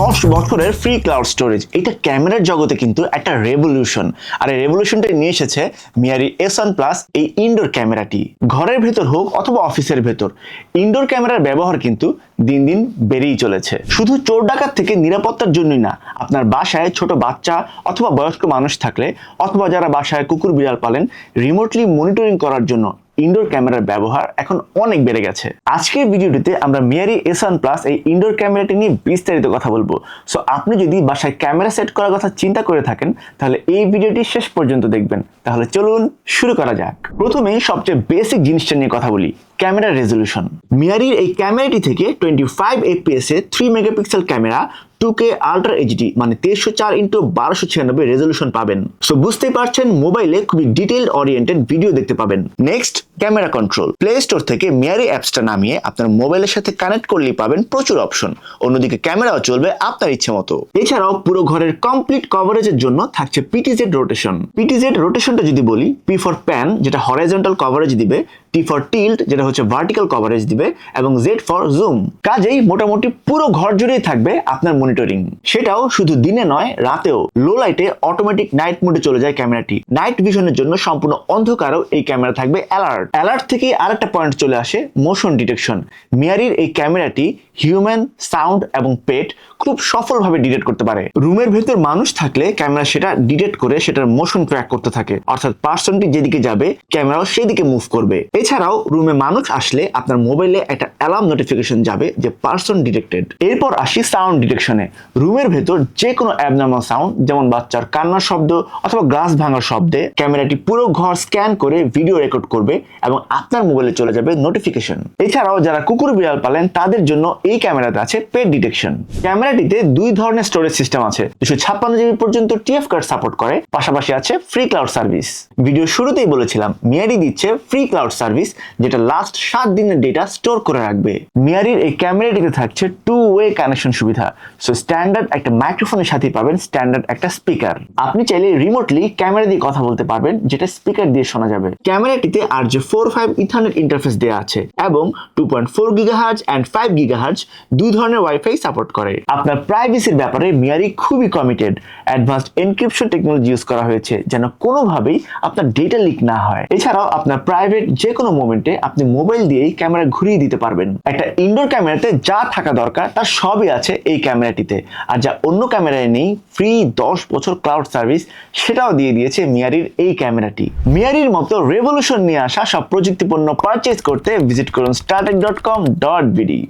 দশ বছরের free cloud storage এটা ক্যামেরার জগতে কিন্তু একটা রেভলিউশন আর এই রেভলিউশনটা নিয়ে এসেছে মিয়ারি এস ওয়ান প্লাস এই ইনডোর ক্যামেরাটি। ঘরের ভেতর হোক অথবা অফিসের ভেতর ইনডোর ক্যামেরার ব্যবহার কিন্তু দিন দিন বেড়েই চলেছে। শুধু চোর ডাকাত থেকে নিরাপত্তার জন্যই না, আপনার বাসায় ছোট বাচ্চা অথবা বয়স্ক মানুষ থাকলে, অথবা যারা বাসায় কুকুর বিড়াল পালেন রিমোটলি মনিটরিং করার জন্য ইনডোর ক্যামেরার ব্যবহার এখন অনেক বেড়ে গেছে। আজকের ভিডিওটিতে আমরা মেয়ারি এসান প্লাস এই ইনডোর ক্যামেরাটি নিয়ে বিস্তারিত কথা বলব। সো আপনি যদি বাসায় ক্যামেরা সেট করার কথা চিন্তা করে থাকেন, তাহলে এই ভিডিওটি শেষ পর্যন্ত দেখবেন। তাহলে চলুন শুরু করা যাক। প্রথমেই সবচেয়ে বেসিক জিনিসটা নিয়ে কথা বলি। Camera resolution. মিয়ারির এই ক্যামেরাটি থেকে টোয়েন্টি ফাইভ এফপিএস এ three megapixel camera two K ultra HD মানে তেরোশো চার ইন্টু বারোশো ছিয়ানব্বই রেজলিউশন পাবেন। সো বুঝতেই পারছেন, মোবাইলে খুবই ডিটেইলড ওরিয়েন্টেড ভিডিও দেখতে পাবেন। Next camera control Play Store থেকে মিয়ারি অ্যাপসটা নামিয়ে আপনার মোবাইলের সাথে কানেক্ট করলেই পাবেন প্রচুর অপশন অন্যদিকে ক্যামেরাও চলবে আপনার ইচ্ছে মতো। এছাড়াও পুরো ঘরের কমপ্লিট কভারেজের জন্য থাকছে পিটিজেড রোটেশন পিটিজেড রোটেশনটা যদি বলি পি ফর প্যান যেটা হরাইজন্টাল কভারেজ দিবে টি ফর টিল্ট যেটা হচ্ছে ভার্টিক্যাল কভারেজ দিবে, এবং জেড ফর জুম কাজেই মোটামুটি পুরো ঘর জুড়েই থাকবে আপনার মনিটরিং সেটাও শুধু দিনে নয়, রাতেও। লো লাইটে অটোমেটিক নাইট মোডে চলে যায় ক্যামেরাটি নাইট ভিশনের জন্য সম্পূর্ণ অন্ধকারও এই ক্যামেরা থাকবে অ্যালার্ট অ্যালার্ট থেকে আরেকটা পয়েন্ট চলে আসে মোশন ডিটেকশন মিয়ারির এই ক্যামেরাটি হিউম্যান সাউন্ড এবং পেট খুব সফলভাবে ডিটেক্ট করতে পারে। রুমের ভেতর মানুষ থাকলে ক্যামেরা সেটা ডিটেক্ট করে সেটার মোশন ট্র্যাক করতে থাকে। অর্থাৎ পার্সনটি যেদিকে যাবে ক্যামেরাও সেদিকে মুভ করবে। এছাড়াও রুমে মানুষ আসলে আপনার মোবাইলে একটা অ্যালার্ম নোটিফিকেশন যাবে যে পার্সন ডিটেক্টেড এরপর আসি সাউন্ড ডিটেকশনে রুমের ভেতর যে কোনো অ্যাবনর্মাল সাউন্ড যেমন বাচ্চার কান্নার শব্দ অথবা গ্লাস ভাঙার শব্দে ক্যামেরাটি পুরো ঘর স্ক্যান করে ভিডিও রেকর্ড করবে এবং আপনার মোবাইলে চলে যাবে নোটিফিকেশন এছাড়াও যারা কুকুর বিড়াল পালেন, তাদের জন্য এই ক্যামেরাতে আছে পেট ডিটেকশন ক্যামেরাটিতে দুই ধরনের স্টোরেজ সিস্টেম আছে। দুশো ছাপ্পান্ন জিবি পর্যন্ত টিএফ কার্ড সাপোর্ট করে, পাশাপাশি আছে ফ্রি ক্লাউড সার্ভিস ভিডিও শুরুতেই বলেছিলাম মিয়ারি দিচ্ছে ফ্রি ক্লাউড সার্ভিস যেটা লাস্ট সাত দিনের ডেটা স্টোর করে রাখবে। মিয়ারির এই ক্যামেরাটিতে থাকছে টু ওয়ে কানেকশন সুবিধা। সো স্ট্যান্ডার্ড একটা মাইক্রোফোনের সাথে পাবেন স্ট্যান্ডার্ড একটা স্পিকার আপনি চাইলে রিমোটলি ক্যামেরা দিয়ে কথা বলতে পারবেন, যেটা স্পিকার দিয়ে শোনা যাবে। ক্যামেরাটিতে আর যে ফোর ফাইভ ইথারনেট ইন্টারফেস দেওয়া আছে এবং two point four gigahertz and five gigahertz দুই ধরনের ওয়াইফাই সাপোর্ট করে। আপনার প্রাইভেসির ব্যাপারে মিয়ারি খুবই committed advanced encryption technology use করা হয়েছে, যেন কোনোভাবেই আপনার ডেটা লিক না হয়। এছাড়াও আপনার প্রাইভেট যে কোনো মোমেন্টে আপনি মোবাইল দিয়েই ক্যামেরা ঘুরিয়ে দিতে পারবেন। একটা ইনডোর ক্যামেরাতে যা থাকা দরকার, তা সবই আছে এই ক্যামেরাটিতে আর যা অন্য ক্যামেরায় নেই ফ্রি দশ বছর ক্লাউড সার্ভিস সেটাও দিয়ে দিয়েছে মিয়ারির এই ক্যামেরাটি মিয়ারির মতো রেভলিউশন নিয়ে আসা সব প্রযুক্তিপূর্ণ পারচেজ করতে ভিজিট করুন Startech dot com dot BD